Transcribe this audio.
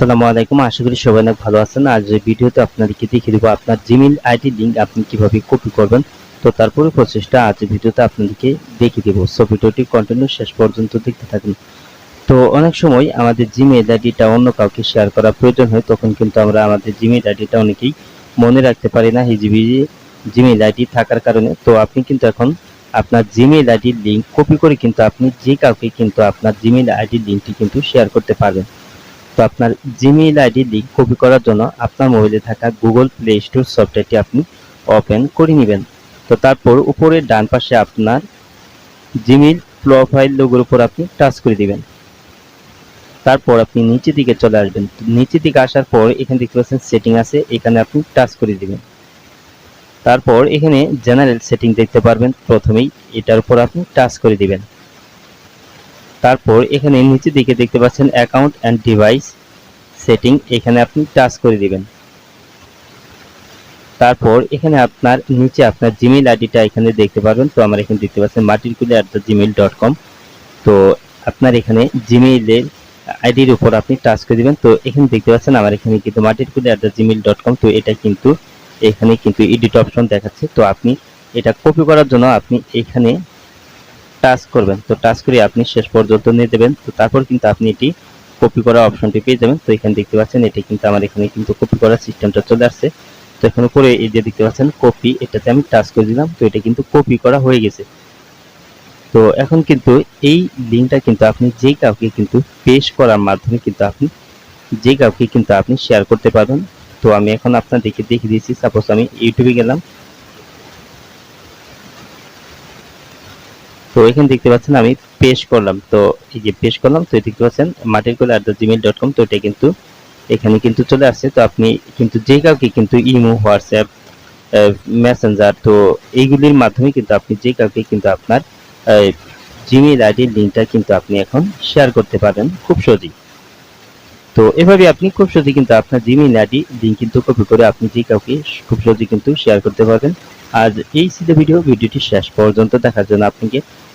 আসসালামু আলাইকুম। আশা করি সবাই অনেক ভালো আছেন। আজ এই ভিডিওতে আপনাদেরকে দেখিয়ে দেবো আপনার জিমেইল আইডি লিঙ্ক আপনি কীভাবে কপি করবেন। তো তারপরে প্রসেসটা আজ এই ভিডিওতে আপনাদেরকে দেখিয়ে দেবো। সো ভিডিওটি কন্টিনিউ শেষ পর্যন্ত দেখতে থাকুন। তো অনেক সময় আমাদের জিমেইল আইডিটা অন্য কাউকে শেয়ার করা প্রয়োজন হয়, তখন কিন্তু আমরা আমাদের জিমেইল আইডিটা অনেকেই মনে রাখতে পারি না হিজিবি জিমেইল আইডি থাকার কারণে। তো আপনি কিন্তু এখন আপনার জিমেইল আইডির লিঙ্ক কপি করে কিন্তু আপনি যে কাউকে কিন্তু আপনার জিমেইল আইডির লিঙ্কটি কিন্তু শেয়ার করতে পারবেন। তো আপনার জিমেইল আইডি লিঙ্ক কপি করার জন্য আপনার মোবাইলে থাকা গুগল প্লে স্টোর সফটওয়্যারটি আপনি ওপেন করে নেবেন। তো তারপর উপরে ডান পাশে আপনার জিমেইল প্রোফাইল লোগোর উপর আপনি টাচ করে দিবেন। তারপর আপনি নিচের দিকে চলে আসবেন। নিচের দিকে আসার পর এখানে দেখতে পাচ্ছেন সেটিং আছে, এখানে আপনি টাচ করে দিবেন। তারপর এখানে জেনারেল সেটিং দেখতে পারবেন। প্রথমেই এটার উপর আপনি টাচ করে দিবেন। তারপর এখানে নিচের দিকে দেখতে পাচ্ছেন অ্যাকাউন্ট অ্যান্ড ডিভাইস সেটিং এখানে আপনি টাচ করে দিবেন। তারপর এখানে আপনার নিচে আপনার জিমেইল আইডিটা এখানে দেখতে পারবেন। তো আমার এখানে দেখতে পাচ্ছেন মাটিরকুলি at the Gmail dot com তো আপনার এখানে জিমেইলের আইডির উপর আপনি টাচ করে দিবেন। তো এখানে দেখতে পাচ্ছেন আমার এখানে কিন্তু মাটিরকুলি at the Gmail dot com তো এটা কিন্তু এখানে কিন্তু এডিট অপশন দেখাচ্ছে। তো আপনি এটা কপি করার জন্য আপনি এখানে টাচ করবেন। তো টাচ করে আপনি শেষ পর্যন্ত নিয়ে দেবেন। তো তারপর কিন্তু আপনি এটি কপি করা অপশনটি পেয়ে যাবেন। তো এখানে দেখতে পাচ্ছেন, এটি কিন্তু আমার এখানে কিন্তু কপি করার সিস্টেমটা চলে আসছে। তো এখানে উপরে এই যে দেখতে পাচ্ছেন কপি এটাতে আমি টাচ করে দিলাম। তো এটা কিন্তু কপি করা হয়ে গেছে। তো এখন কিন্তু এই লিঙ্কটা কিন্তু আপনি যে কাউকে কিন্তু পেশ করার মাধ্যমে কিন্তু আপনি, যে কাউকে কিন্তু আপনি শেয়ার করতে পারবেন। তো আমি এখন আপনাদেরকে দেখিয়ে দিয়েছি। সাপোজ আমি ইউটিউবে গেলাম। তো এখানে দেখতে পাচ্ছেন আমি পেশ করলাম। তো এই যে পেশ করলাম, তো দেখতে পাচ্ছেন মাটির দ্য জিমেল ডট কম তো এটা কিন্তু এখানে কিন্তু চলে আসছে। তো আপনি কিন্তু যে কাউকে কিন্তু ইমো, হোয়াটসঅ্যাপ মেসেঞ্জার, তো এইগুলির মাধ্যমে কিন্তু আপনি যে কাউকে কিন্তু আপনার জিমেইল আইডির লিঙ্কটা কিন্তু আপনি এখন শেয়ার করতে পারেন খুব সহজেই। তো এভাবে আপনি খুব সহজেই কিন্তু আপনার জিমেইল আইডি লিঙ্ক কিন্তু কপি করে আপনি যে কাউকে খুব সহজেই কিন্তু শেয়ার করতে পারবেন। আজ এই ছিল ভিডিও ভিডিওটি শেষ পর্যন্ত দেখার জন্য আপনাকে